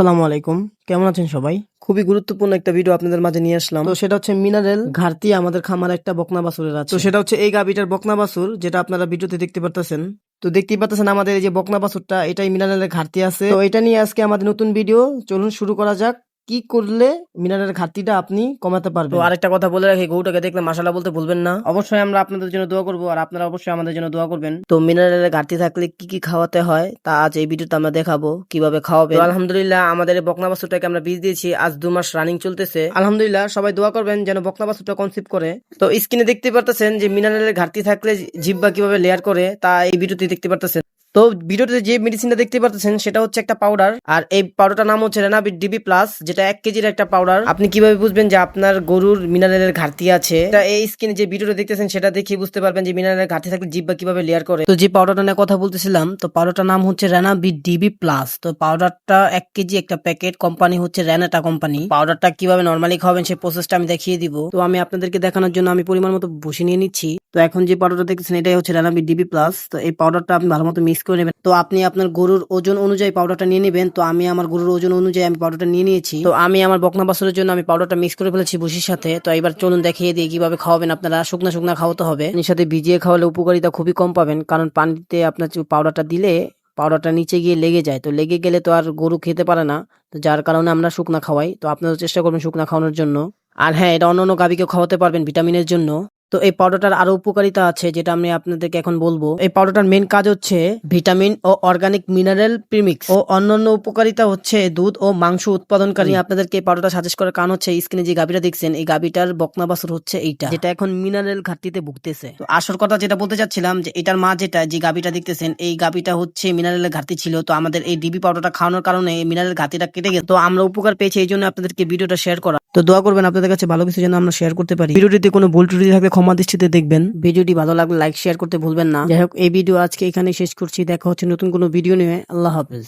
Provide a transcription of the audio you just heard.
আসসালামু আলাইকুম। কেমন আছেন সবাই? খুবই গুরুত্বপূর্ণ একটা ভিডিও আপনাদের মাঝে নিয়ে আসলাম। তো সেটা হচ্ছে মিনারেল ঘাটতি আমাদের খামার একটা বকনা বাসুরের আছে। তো সেটা হচ্ছে এই গাবিটার বকনা বাসুর যেটা আপনারা ভিডিওতে দেখতে পারতেছেন। তো দেখতেই পাচ্ছেন আমাদের এই যে বকনা বাসুরটা এটাই মিনারেলের ঘাটতি আছে। তো এটা নিয়ে আজকে আমাদের নতুন ভিডিও চলুন শুরু করা যাক। কি করলে মিনারেলের ঘাটতিটা আপনি কমাতে পারবেন? তো আরেকটা কথা বলে রাখি গরুটাকে দেখলে মাসালা বলতে ভুলবেন না। অবশ্যই আমরা আপনাদের জন্য দোয়া করব আর আপনারা অবশ্যই আমাদের জন্য দোয়া করবেন। তো মিনারেলের ঘাটতি থাকলে কি কি খাওয়াতে হয় তা আজ এই ভিডিওতে আমরা দেখাবো কীভাবে খাওয়াবে তো আলহামদুলিল্লাহ আমাদের বকনা বাছুরটাকে আমরা বীজ দিয়েছি আজ দু মাস রানিং চলতেছে। আলহামদুলিল্লাহ সবাই দোয়া করবেন যেন বকনা বাছুরটা কনসিভ করে। তো স্ক্রিনে দেখতে পারতেছেন যে মিনারেলের ঘাটতি থাকলে জিব্বা কীভাবে লেয়ার করে তা এই ভিডিওতে দেখতে পারতেছেন। তো ভিডিওতে যে মেডিসিনটা দেখতে পাচ্ছেন সেটা হচ্ছে একটা পাউডার আর এই পাউডারটার নাম হচ্ছে রেনাবিট ডিবি প্লাস যেটা এক কেজির একটা পাউডার আপনি কীভাবে বুঝবেন যে আপনার গরুর মিনারেলের ঘাটতি আছে? এই স্কিনে যে ভিডিওটা দেখতেছেন, সেটা দেখে বুঝতে পারবেন যে মিনারেলের ঘাটতি থাকলে জিব্বা কীভাবে লেয়ার করে। তো যে পাউডারটা নিয়ে কথা বলতেছিলাম, তো পাউডারটার নাম হচ্ছে রেনাবিট ডিবি প্লাস তো পাউডারটা এক কেজি একটা প্যাকেট কোম্পানি হচ্ছে রেনাটা কোম্পানি পাউডারটা কীভাবে নর্মালি খাওয়াবেন সেই প্রসেসটা আমি দেখিয়ে দিব। তো আমি আপনাদেরকে দেখানোর জন্য আমি পরিমাণ মতো বসে নিয়ে নিচ্ছি। তো এখন যে পাউডারটা দেখতেছেন, এটাই হচ্ছে রেনাবিট ডিবি প্লাস তো এই পাউডারটা আপনি ভালো মতো মিক্স করে নেবেন। তো আপনি আপনার গরুর ওজন অনুযায়ী পাউডারটা নিয়ে নেবেন। তো আমি আমার গরুর ওজন অনুযায়ী আমি পাউডারটা নিয়ে নিয়েছি। তো আমি আমার বকনা বাছুরের জন্য আমি পাউডারটা মিক্স করে ফেলেছি ভুসির সাথে। তো এবার চলুন দেখিয়ে দিই কীভাবে খাওয়াবেন আপনারা। শুকনা শুকনা খাওয়াতে হবে। এর সাথে ভিজিয়ে খাওয়ালে উপকারিতা খুবই কম পাবেন। কারণ পানিতে আপনার পাউডারটা দিলে পাউডারটা নিচে গিয়ে লেগে যায়। তো লেগে গেলে তো আর গরু খেতে পারে না। তো যার কারণে আমরা শুকনা খাওয়াই। তো আপনারা চেষ্টা করবেন শুকনা খাওয়ানোর জন্য। আর হ্যাঁ এটা অন্য অন্য গাভীকে খাওয়াতে পারবেন ভিটামিনের জন্য। তো এই পাউডারটার আরও উপকারিতা আছে যেটা আমি আপনাদেরকে এখন বলব। এই পাউডারটার মেন কাজ হচ্ছে ভিটামিন ও অর্গানিক মিনারেল প্রিমিক্স ও অন্যান্য উপকারিতা হচ্ছে দুধ ও মাংস উৎপাদনকারী। আপনাদেরকে এই পাউডারটা সাজেস্ট করার কারণ হচ্ছে স্ক্রিনে যে গাভীটা দেখছেন এই গাভীটার বকনা বাছুর হচ্ছে এইটা যেটা এখন মিনারেল ঘাটতিতে ভুগতেছে। তো আসল কথা যেটা বলতে চাচ্ছিলাম যে এটার মা যেটা যে গাভীটা দেখতেছেন এই গাভীটা হচ্ছে মিনারেলের ঘাটতি ছিল। তো আমাদের এই ডিবি পাউডারটা খাওয়ানোর কারণে এই মিনারেল ঘাটতিটা কেটে গেছে। তো আমরা উপকার পেয়েছি এই জন্য আপনাদেরকে ভিডিওটা শেয়ার করা। তো দোয়া করবেন আপনাদের কাছে ভালো কিছু যেন আমরা শেয়ার করতে পারি। ভিডিওটিতে কোনো ভুল ত্রুটি থাকলে ক্ষমা দৃষ্টিতে দেখবেন। ভিডিওটি ভালো লাগলে লাইক, শেয়ার করতে ভুলবেন না। যাই হোক, এই ভিডিও আজকে এখানে শেষ করছি। দেখা হচ্ছে নতুন কোনো ভিডিও নিয়ে। আল্লাহ হাফেজ।